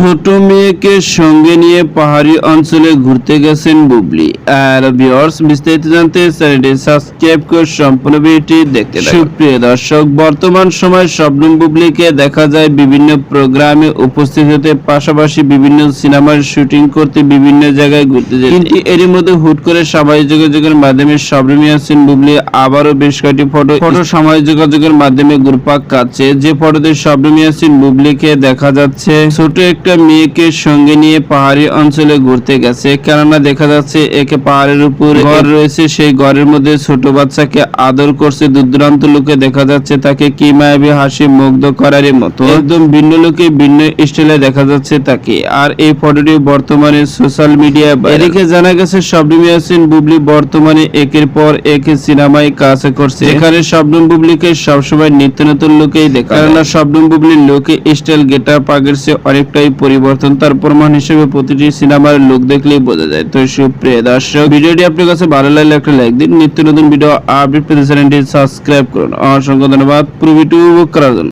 ছোট মেয়েকে সঙ্গে নিয়ে পাহাড়ি অঞ্চলে ঘুরতে গেছেন বুবলি। আর ভিউয়ার্স বিস্তারিত জানতে চ্যানেলটি সাবস্ক্রাইব করে সম্পূর্ণ ভিডিওটি দেখতে থাকুন। সুপ্রিয় দর্শক, বর্তমান সময় শবনম বুবলিকে দেখা যায় বিভিন্ন প্রোগ্রামে উপস্থিত হতে, পাশাপাশি বিভিন্ন সিনেমার শুটিং করতে বিভিন্ন জায়গায় ঘুরতে যায় কিন্তু এরই মধ্যে হুট করে সামাজিক যোগাযোগের মাধ্যমে শবনম ইয়াসিন বুবলি আবারও বেশ কয়েকটি ফটো ফটো সামাজিক যোগাযোগের মাধ্যমে ঘুরপাক কাচ্ছে যে ফটোতে শবনম ইয়াসিন বুবলিকে দেখা যাচ্ছে, ছোট একটা মেয়েকে সঙ্গে নিয়ে পাহাড়ি অঞ্চলে ঘুরতে গেছে। কেননা দেখা যাচ্ছে একে পাহাড়ের উপর ঘর রয়েছে, সেই ঘরের মধ্যে ছোট বাচ্চাকে আদর করছে। দূর দূরান্ত লোকে দেখা যাচ্ছে তাকে কি মায়াবী হাসি মুগ্ধ করার মতো। একদম ভিন্ন লোকে ভিন্ন স্টাইলে দেখা যাচ্ছে তাকে। আর এই ফটোটি বর্তমানে সোশ্যাল মিডিয়ায় এদিকে জানা গেছে, শবনম ইয়াসিন বুবলি বর্তমানে একের পর এক সিনেমায় কাজ করছে। এখানে শবনম বুবলিকে সবসময় নিত্য নতুন লোকেই দেখা কেননা শবনম বুবলির লোকে স্টাইল গেটার পাগের অনেকটাই পরিবর্তন, তার প্রমাণ হিসেবে প্রতিটি সিনেমার লোক দেখলেই বোঝা যায়। তো সুপ্রিয় দর্শক, ভিডিওটি আপনার কাছে ভালো লাগলে একটা লাইক দিন। নিত্য নতুন ভিডিও আপডেট পেতে চ্যানেলটি সাবস্ক্রাইব করুন। অসংখ্য ধন্যবাদ। পুরো ভিডিও করার জন্য।